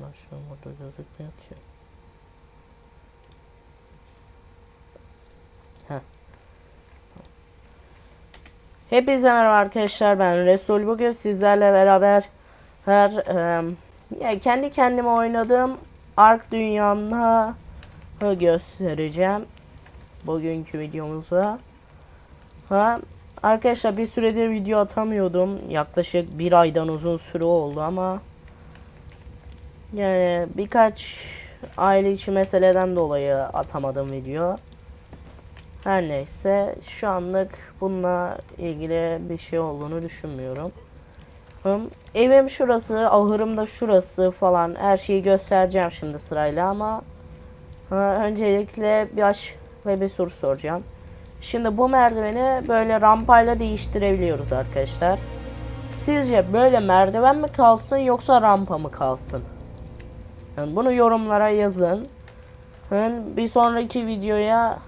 Ama şu gözükmüyor ki. Hepinize merhaba arkadaşlar ben Resul bugün sizlerle beraber her ya kendi kendime oynadığım Ark dünyamda göstereceğim bugünkü videomuzda. Ha, arkadaşlar bir süredir video atamıyordum. Yaklaşık bir aydan uzun süre oldu ama yani birkaç aile içi meseleden dolayı atamadım video. Her neyse şu anlık bununla ilgili bir şey olduğunu düşünmüyorum. Evim şurası, ahırım da şurası falan her şeyi göstereceğim şimdi sırayla ama öncelikle bir aş ve bir soru soracağım. Şimdi bu merdiveni böyle rampayla değiştirebiliyoruz arkadaşlar. Sizce böyle merdiven mi kalsın yoksa rampa mı kalsın? Yani bunu yorumlara yazın. Yani bir sonraki videoya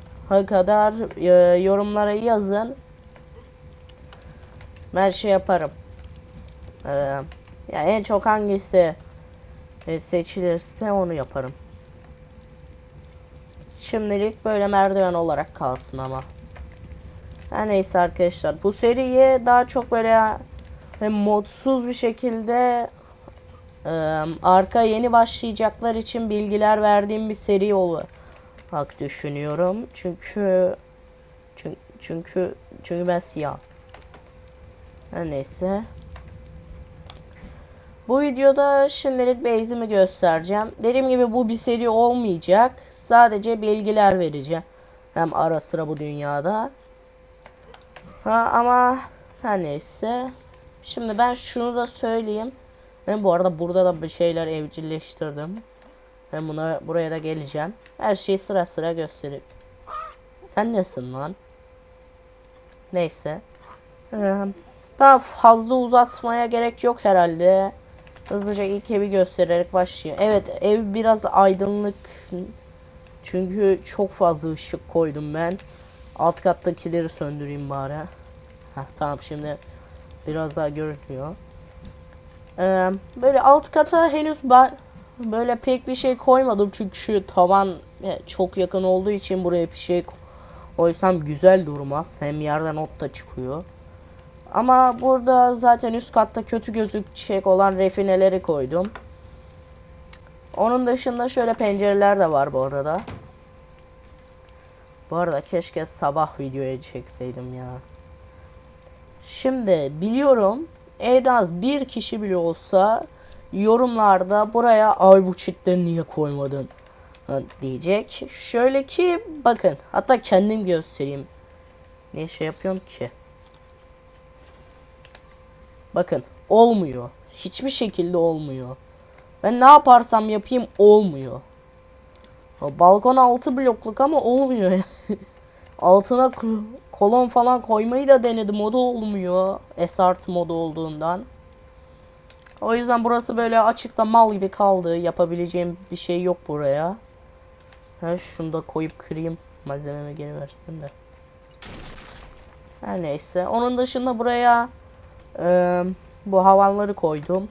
kadar e, yorumlara yazın. Ben şey yaparım. Ee, ya en çok hangisi e, seçilirse onu yaparım. Şimdilik böyle merdiven olarak kalsın ama. Her neyse arkadaşlar. Bu seriye daha çok böyle modsuz bir şekilde arka yeni başlayacaklar için bilgiler verdiğim bir seri olarak düşünüyorum. Çünkü çünkü çünkü, çünkü ben siyah. Her neyse. Bu videoda şimdilik base'imi göstereceğim. Dediğim gibi bu bir seri olmayacak. Sadece bilgiler vereceğim. Hem ara sıra bu dünyada. Ha ama her neyse. Şimdi ben şunu da söyleyeyim. Ben bu arada burada da bir şeyler evcilleştirdim. Ben buna buraya da geleceğim. Her şeyi sıra sıra gösterip. Sen nesin lan? Neyse. Ben fazla uzatmaya gerek yok herhalde. Hızlıca ilk evi göstererek başlayayım. Evet ev biraz aydınlık. Çünkü çok fazla ışık koydum ben. Alt kattakileri söndüreyim bari. Heh, tamam şimdi biraz daha görünüyor. Ee, böyle alt kata henüz böyle pek bir şey koymadım çünkü şu tavan e, çok yakın olduğu için buraya bir şey koysam güzel durmaz. Hem yerden ot da çıkıyor. Ama burada zaten üst katta kötü gözükecek olan refineleri koydum. Onun dışında şöyle pencereler de var bu arada. Bu arada keşke sabah videoya çekseydim ya. Şimdi biliyorum en az bir kişi bile olsa yorumlarda buraya ay bu çitleri niye koymadın diyecek. Şöyle ki bakın hatta kendim göstereyim. Ne şey yapıyorum ki? Bakın olmuyor. Hiçbir şekilde olmuyor. Ben ne yaparsam yapayım olmuyor. Balkon altı blokluk ama olmuyor yani. Altına kolon falan koymayı da denedim. O da olmuyor. Esart modu olduğundan. O yüzden burası böyle açıkta mal gibi kaldı. Yapabileceğim bir şey yok buraya. Ha, şunu da koyup kırayım. Malzememe geri versin de. Her neyse. Onun dışında buraya e, bu havanları koydum.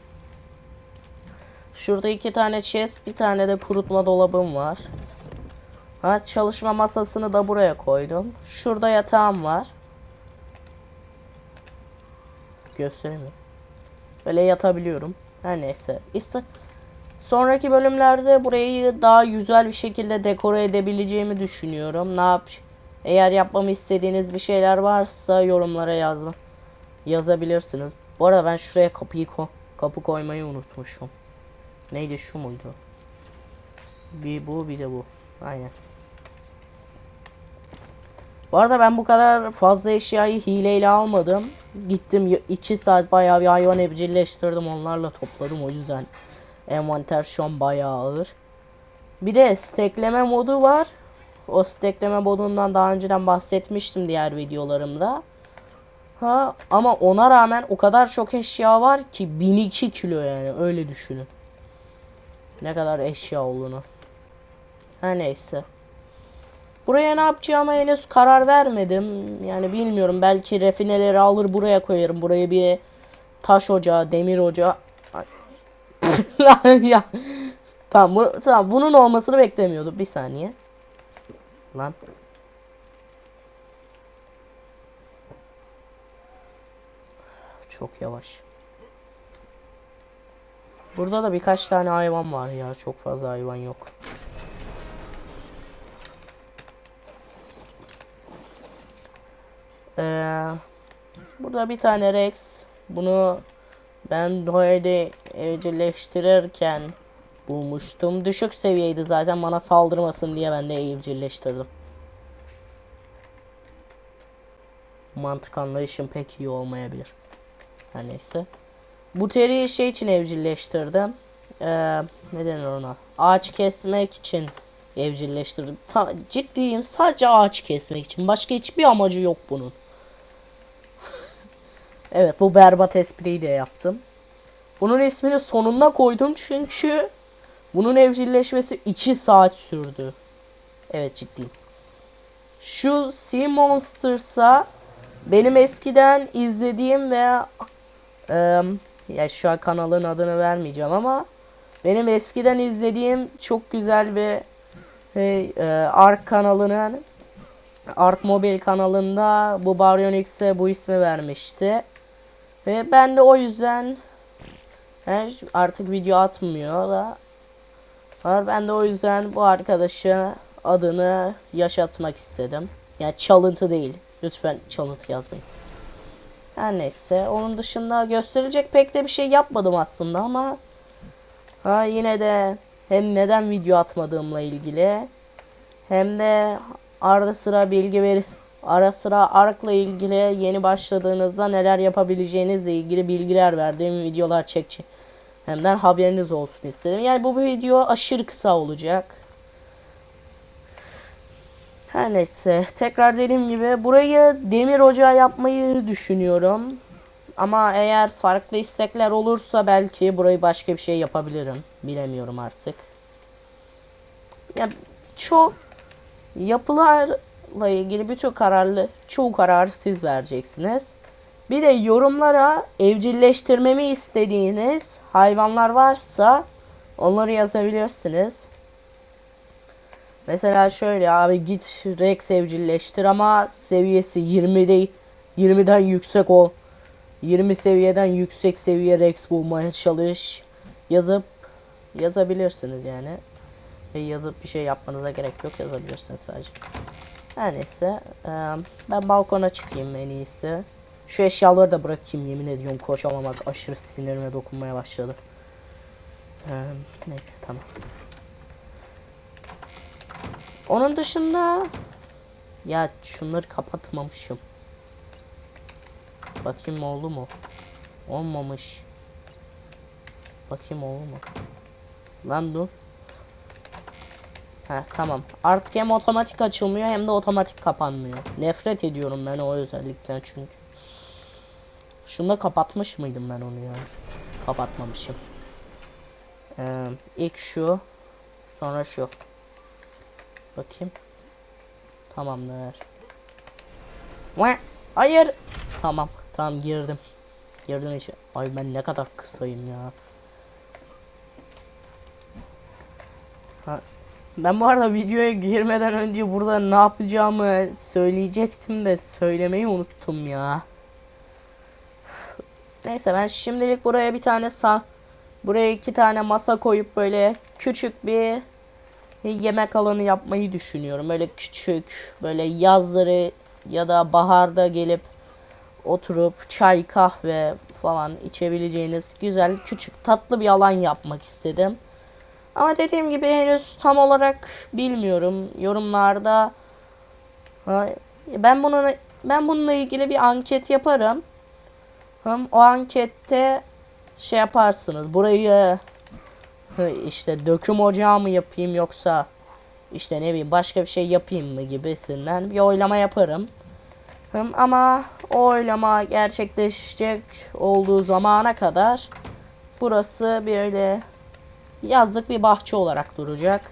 Şurada iki tane chest, bir tane de kurutma dolabım var. Ha, çalışma masasını da buraya koydum. Şurada yatağım var. Göstereyim mi? Böyle yatabiliyorum. Her neyse. İşte sonraki bölümlerde burayı daha güzel bir şekilde dekore edebileceğimi düşünüyorum. Ne yap? Eğer yapmamı istediğiniz bir şeyler varsa yorumlara yazma. Yazabilirsiniz. Bu arada ben şuraya kapıyı ko kapı koymayı unutmuşum. Neydi şu muydu? Bir bu bir de bu. Aynen. Bu arada ben bu kadar fazla eşyayı hileyle almadım. Gittim 2 saat bayağı bir hayvan evcilleştirdim onlarla topladım o yüzden envanter şu an bayağı ağır. Bir de stekleme modu var. O stekleme modundan daha önceden bahsetmiştim diğer videolarımda. Ha ama ona rağmen o kadar çok eşya var ki 1002 kilo yani öyle düşünün. Ne kadar eşya olduğunu. Her neyse. Buraya ne yapacağıma henüz karar vermedim. Yani bilmiyorum. Belki refineleri alır buraya koyarım. Buraya bir taş ocağı, demir ocağı. Ya. Tamam, bu, tamam bunun olmasını beklemiyordum. Bir saniye. Lan. Çok yavaş. Burada da birkaç tane hayvan var ya. Çok fazla hayvan yok. Ee, burada bir tane Rex. Bunu ben böyle evcilleştirirken bulmuştum. Düşük seviyeydi zaten bana saldırmasın diye ben de evcilleştirdim. Mantık anlayışım pek iyi olmayabilir. Her neyse. Bu teriyi şey için evcilleştirdim. Ee, ne denir ona? Ağaç kesmek için evcilleştirdim. Ta, ciddiyim sadece ağaç kesmek için. Başka hiçbir amacı yok bunun. Evet bu berbat espriyi de yaptım. Bunun ismini sonuna koydum çünkü bunun evcilleşmesi 2 saat sürdü. Evet ciddiyim. Şu Sea Monsters'a benim eskiden izlediğim ve eee ya şu an kanalın adını vermeyeceğim ama benim eskiden izlediğim çok güzel bir şey, e, Ark kanalının Ark Mobile kanalında bu Baryonyx'e bu ismi vermişti. Ve ben de o yüzden artık video atmıyor da. Ben de o yüzden bu arkadaşa adını yaşatmak istedim. Yani çalıntı değil. Lütfen çalıntı yazmayın. Her neyse. Onun dışında gösterecek pek de bir şey yapmadım aslında ama ha yine de hem neden video atmadığımla ilgili hem de ara sıra bilgi ver ara sıra Ark'la ilgili yeni başladığınızda neler yapabileceğinizle ilgili bilgiler verdiğim videolar çekeceğim. Hemden haberiniz olsun istedim. Yani bu video aşırı kısa olacak. Her neyse tekrar dediğim gibi burayı demir ocağı yapmayı düşünüyorum. Ama eğer farklı istekler olursa belki burayı başka bir şey yapabilirim. Bilemiyorum artık. Ya çok yapılarla ilgili bütün kararlı çoğu kararı siz vereceksiniz. Bir de yorumlara evcilleştirmemi istediğiniz hayvanlar varsa onları yazabilirsiniz. Mesela şöyle abi git Rex evcilleştir ama seviyesi 20 değil 20'den yüksek o 20 seviyeden yüksek seviye Rex bulmaya çalış yazıp yazabilirsiniz yani e, yazıp bir şey yapmanıza gerek yok yazabilirsiniz sadece her neyse e, ben balkona çıkayım en iyisi şu eşyaları da bırakayım yemin ediyorum koşamamak aşırı sinirime dokunmaya başladı e, neyse tamam onun dışında ya şunları kapatmamışım. Bakayım oldu mu? Olmamış. Bakayım oldu mu? Lan dur. Ha tamam. Artık hem otomatik açılmıyor hem de otomatik kapanmıyor. Nefret ediyorum ben o özellikten çünkü. Şunu kapatmış mıydım ben onu ya? Kapatmamışım. Ee, ilk şu. Sonra şu. Bakayım. Tamamdır. Hayır. Tamam. Tamam girdim. Girdim işe. Ay ben ne kadar kısayım ya. Ha. Ben bu arada videoya girmeden önce burada ne yapacağımı söyleyecektim de söylemeyi unuttum ya. Neyse ben şimdilik buraya bir tane sa buraya iki tane masa koyup böyle küçük bir yemek alanı yapmayı düşünüyorum. Böyle küçük, böyle yazları ya da baharda gelip oturup çay, kahve falan içebileceğiniz güzel, küçük, tatlı bir alan yapmak istedim. Ama dediğim gibi henüz tam olarak bilmiyorum. Yorumlarda ben bunun ben bununla ilgili bir anket yaparım. O ankette şey yaparsınız. Burayı işte döküm ocağı mı yapayım yoksa işte ne bileyim başka bir şey yapayım mı gibisinden bir oylama yaparım. Ama o oylama gerçekleşecek olduğu zamana kadar burası böyle yazlık bir bahçe olarak duracak.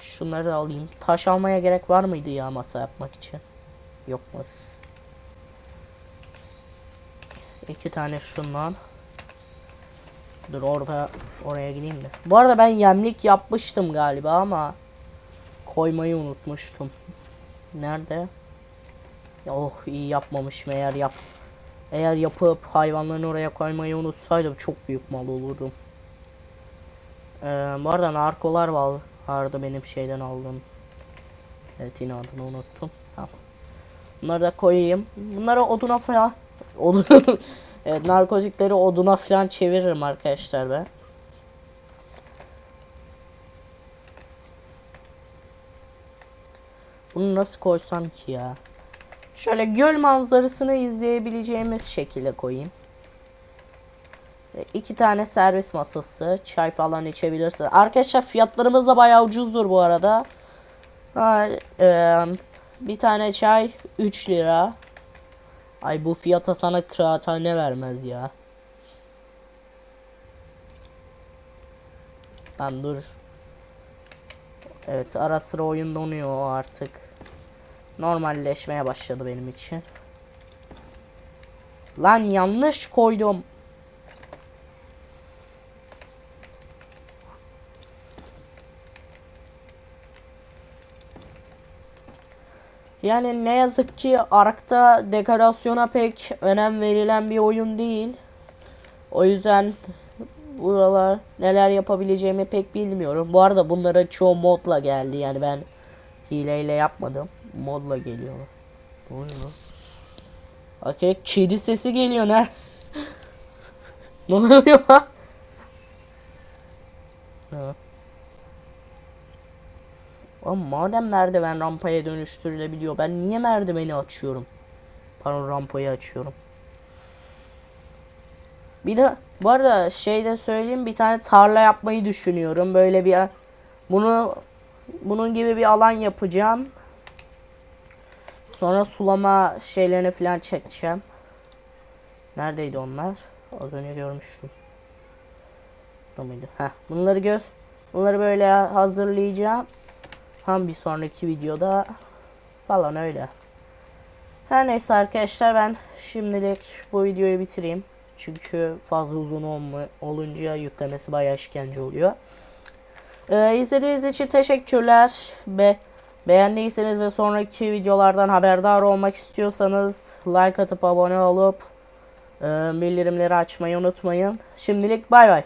Şunları alayım. Taş almaya gerek var mıydı ya masa yapmak için? Yok mu? İki tane şundan. Dur orada oraya gideyim de. Bu arada ben yemlik yapmıştım galiba ama koymayı unutmuştum. Nerede? Oh iyi yapmamışım eğer yap. Eğer yapıp hayvanlarını oraya koymayı unutsaydım çok büyük mal olurdum. Ee, bu arada narkolar var, vardı benim şeyden aldığım. Evet yine unuttum. Tamam. Bunları da koyayım. Bunları oduna falan odun evet, narkotikleri oduna falan çeviririm arkadaşlar ben. Bunu nasıl koysam ki ya? Şöyle göl manzarasını izleyebileceğimiz şekilde koyayım. İki tane servis masası, çay falan içebilirsin. Arkadaşlar fiyatlarımız da bayağı ucuzdur bu arada. Ha, e, bir tane çay 3 lira. Ay bu fiyata sana kıraathane vermez ya. Lan dur. Evet ara sıra oyun donuyor artık. Normalleşmeye başladı benim için. Lan yanlış koydum. Yani ne yazık ki Ark'ta dekorasyona pek önem verilen bir oyun değil. O yüzden buralar neler yapabileceğimi pek bilmiyorum. Bu arada bunların çoğu modla geldi. Yani ben hileyle yapmadım. Modla geliyor. Ne oluyor? Okey, kedi sesi geliyor ne? ne oluyor lan? Ha. Oğlum madem merdiven rampaya dönüştürülebiliyor ben niye merdiveni açıyorum? Pardon rampayı açıyorum. Bir de bu arada şey de söyleyeyim bir tane tarla yapmayı düşünüyorum. Böyle bir bunu bunun gibi bir alan yapacağım. Sonra sulama şeylerini falan çekeceğim. Neredeydi onlar? Az önce görmüştüm. Burada mıydı? Heh, bunları göz. Bunları böyle hazırlayacağım. Hem bir sonraki videoda falan öyle. Her neyse arkadaşlar ben şimdilik bu videoyu bitireyim. Çünkü fazla uzun olma, olunca yüklemesi bayağı işkence oluyor. Ee, izlediğiniz için teşekkürler. Be beğendiyseniz ve sonraki videolardan haberdar olmak istiyorsanız like atıp abone olup e, bildirimleri açmayı unutmayın. Şimdilik bay bay.